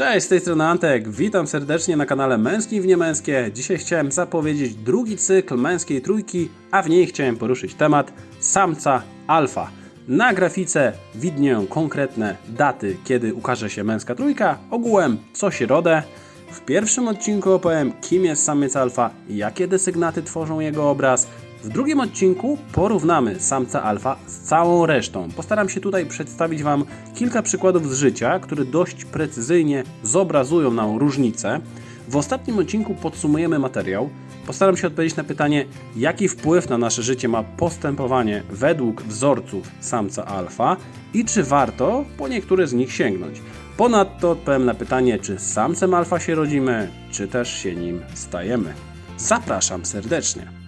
Cześć, z tej strony Antek, witam serdecznie na kanale Męski w Niemęskie. Dzisiaj chciałem zapowiedzieć drugi cykl Męskiej Trójki, a w niej chciałem poruszyć temat samca alfa. Na grafice widnieją konkretne daty, kiedy ukaże się Męska Trójka, ogółem co środę. W pierwszym odcinku opowiem, kim jest samiec alfa, jakie desygnaty tworzą jego obraz. W drugim odcinku porównamy samca alfa z całą resztą. Postaram się tutaj przedstawić Wam kilka przykładów z życia, które dość precyzyjnie zobrazują nam różnice. W ostatnim odcinku podsumujemy materiał. Postaram się odpowiedzieć na pytanie, jaki wpływ na nasze życie ma postępowanie według wzorców samca alfa i czy warto po niektóre z nich sięgnąć. Ponadto odpowiem na pytanie, czy samcem alfa się rodzimy, czy też się nim stajemy. Zapraszam serdecznie.